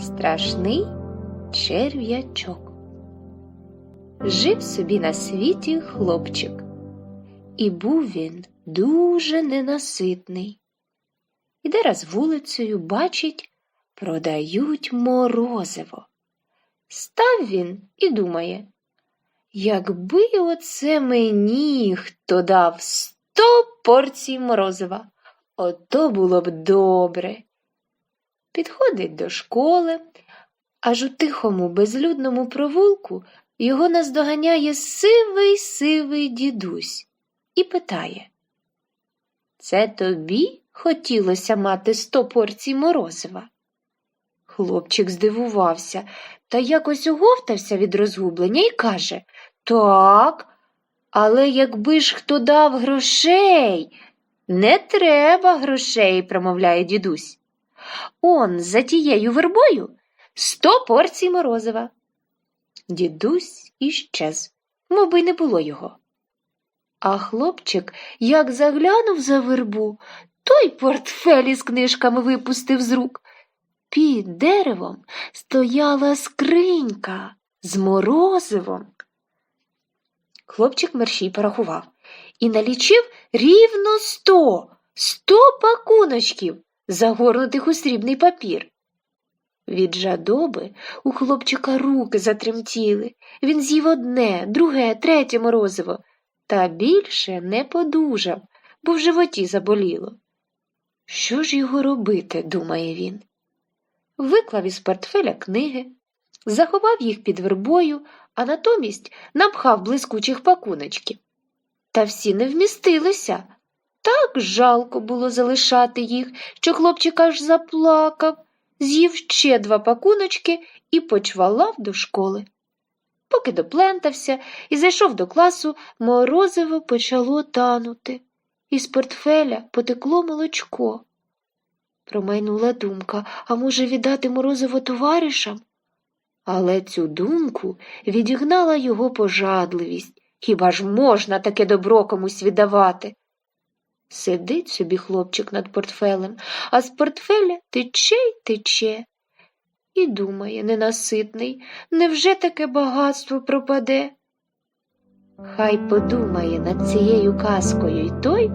Страшний черв'ячок. Жив собі на світі хлопчик, і був він дуже ненаситний. Іде раз вулицею, бачить, продають морозиво. Став він і думає, якби оце мені хто дав сто порцій морозива, ото було б добре. Підходить до школи, аж у тихому безлюдному провулку його наздоганяє сивий сивий дідусь і питає Це тобі хотілося мати сто порцій морозива? Хлопчик здивувався та якось оговтався від розгублення і каже Так, але якби ж хто дав грошей. Не треба грошей, промовляє дідусь. Он за тією вербою сто порцій морозива. Дідусь іщез, мов би не було його. А хлопчик, як заглянув за вербу, той портфель із книжками випустив з рук. Під деревом стояла скринька з морозивом. Хлопчик мерщій порахував і налічив рівно сто, сто пакуночків, загорнутих у срібний папір. Від жадоби у хлопчика руки затремтіли. Він з'їв одне, друге, третє морозиво, та більше не подужав, бо в животі заболіло. Що ж його робити, думає він. Виклав із портфеля книги, заховав їх під вербою, а натомість напхав блискучих пакуночків. Та всі не вмістилися. Так жалко було залишати їх, що хлопчик аж заплакав, з'їв ще два пакуночки і почвалав до школи. Поки доплентався і зайшов до класу, морозиво почало танути. Із портфеля потекло молочко. Промайнула думка, а може, віддати морозиво товаришам? Але цю думку відігнала його пожадливість. Хіба ж можна таке добро комусь віддавати? Сидить собі хлопчик над портфелем, а з портфеля тече й тече. І думає, ненаситний, невже таке багатство пропаде? Хай подумає над цією казкою й той,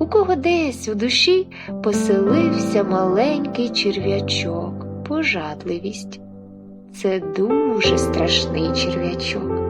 у кого десь у душі поселився маленький черв'ячок, пожадливість. Це дуже страшний черв'ячок.